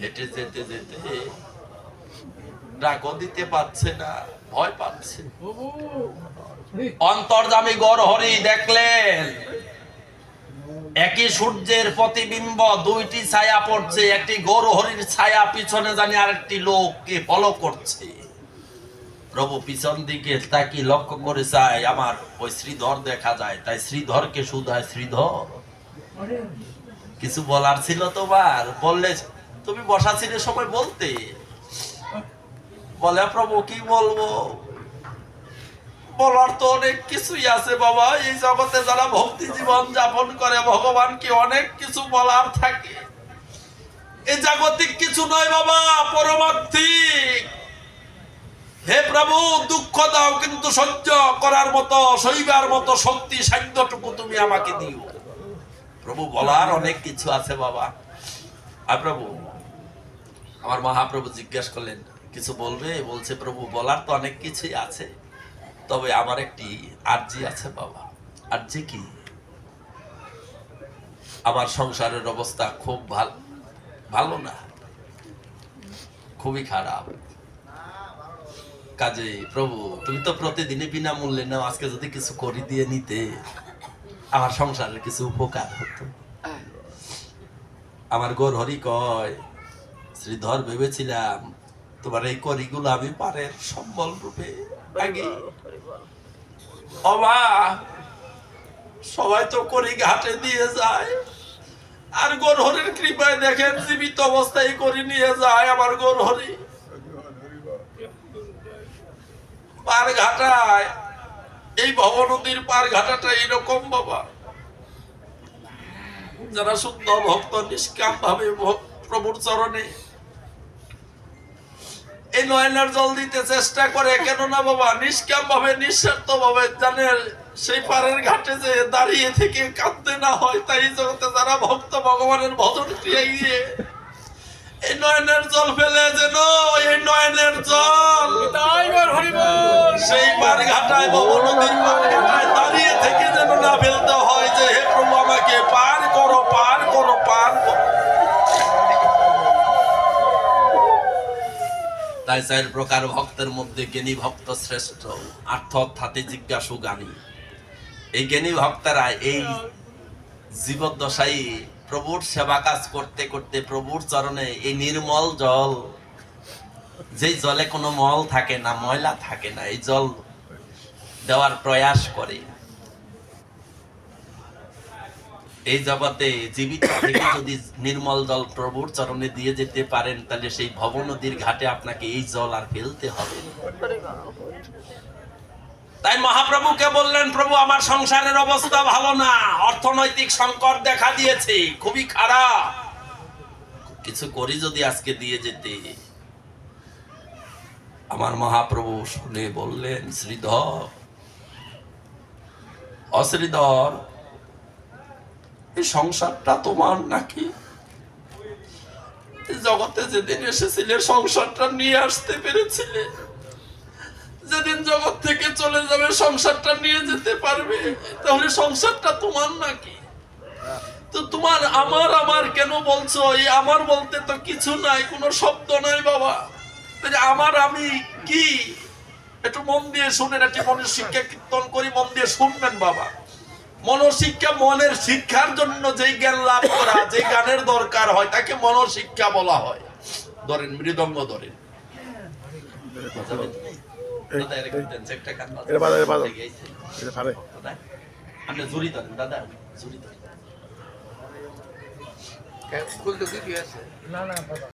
হেঁটে যেতে যেতে ডাকও দিতে পারছে না, ভয় পাচ্ছে। অন্তর্জামী গড় হরি দেখলেন, একই সূর্যের প্রতিবিম্ব, দুইটি ছায়া পড়ছে, একটি গৌর হরির ছায়া পিছনে জানি আরেকটি লোককে ফলো করছে। প্রভু পিছন দিকে তাকে লক্ষ্য করে চায়, আমার ওই শ্রীধর দেখা যায়, তাই শ্রীধরকে শুধায়, শ্রীধর। কিছু বলার ছিল তোমার? বললে তুমি বসা ছিল সময় বলতে। বলে, প্রভু, কি বলব? বলার তো অনেক কিছুই আছে বাবা। এই জগতে যারা ভক্তি জীবন যাপন করে, ভগবানকে অনেক কিছু বলার থাকে। এই জাগতিক কিছু নয় বাবা, পরমার্থিক। হে প্রভু, দুঃখ দাও কিন্তু সহ্য করার মতো, সইবার মতো শক্তি, সাধ্যটুকু তুমি আমাকে দিও। প্রভু, বলার অনেক কিছু আছে বাবা। আর প্রভু আমার মহাপ্রভু জিজ্ঞাসা করলেন কিছু বলবে? বলছে প্রভু বলার তো অনেক কিছুই আছে। তবে আমার একটি আর্জি আছে বাবা। আর্জি কি? আমার সংসারের অবস্থা খুব ভালো ভালো না। খুবই খারাপ। কাজে প্রভু তুমি তো প্রতিদিনই বিনামূল্যে নাও আজকে যদি কিছু করি দিয়ে নিতে আমার সংসারের কিছু উপকার হতো। আমার গোর হরি কয় শ্রীধর ভেবেছিলাম তোমার এই করিগুলো আমি পারের সম্বল রূপে অবা সবাই তো করি ঘাটে দিয়ে যায়। আর গোর হরির কৃপায় দেখেন জীবিত অবস্থায় করি নিয়ে যায় আমার গোর হরি পার ঘাটায় এই ভব নদীর পার ঘাটাটা এরকম বাবা। যারা শুদ্ধ ভক্ত নিষ্কাম ভাবে ভ- প্রভুর চরণে। এই নয়নার জল দিতে চেষ্টা করে কেন না বাবা নিষ্কাম ভাবে নিঃস্বার্থ ভাবে জানে সেই পারের ঘাটে যে দাঁড়িয়ে থেকে কাঁদতে না হয় তাই জগতে যারা ভক্ত ভগবানের ভজন ক্রিয়ায় গিয়ে এই নয়নের জল ফেলে যেন এই নয়নের জল। সেই পার ঘাটায় বাবা নদীর পার ঘাটায় তাই চার প্রকার ভক্তের মধ্যে জ্ঞানী ভক্ত শ্রেষ্ঠ। আর্থ অর্থাতে জিজ্ঞাসু গানী এই জ্ঞানী ভক্তরা এই জীবদ্দশায় প্রভুর সেবা কাজ করতে করতে প্রভুর চরণে এই নির্মল জল, যেই জলে কোনো মল থাকে না, ময়লা থাকে না, এই জল দেওয়ার প্রয়াস করে। এই জগতে জীবিত থেকে যদি নির্মল জল প্রভুর চরণে দিয়ে যেতে পারেন, তাহলে সেই ভব নদীর ঘাটে আপনাকে এই জল আর ফেলতে হবে। তাই মহাপ্রভুকে বললেন, প্রভু, আমার সংসারের অবস্থা ভালো না। অর্থনৈতিক সংকট দেখা দিয়েছে, খুবই খারাপ। কিছু করি যদি আজকে দিয়ে যেতে। আমার মহাপ্রভু শুনে বললেন, শ্রীধর, অশ্রীধর এই সংসারটা তোমার নাকি? জগতে যেদিন এসেছিলে, সংসারটা নিয়ে আসতে পেরেছিলে। যেদিন জগৎ থেকে চলে যাবে, সংসারটা নিয়ে যেতে পারবে। তাহলে সংসারটা তোমার নাকি? তো তোমার আমার আমার কেন বলছো? এই আমার বলতে তো কিছু নাই, কোনো শব্দ নাই বাবা। আমার আমি কি? একটু মন দিয়ে শুনেন, একটি মনের শিক্ষা কীর্তন করি, মন দিয়ে শুনবেন বাবা। মনশিক্ষা মনের শিক্ষার জন্য যেই জ্ঞান লাভ করা যে জ্ঞানের দরকার হয় তাকে মনশিক্ষা বলা হয়। ধরেন মৃদঙ্গ ধরেন। দাদা, জুড়ি ধরেন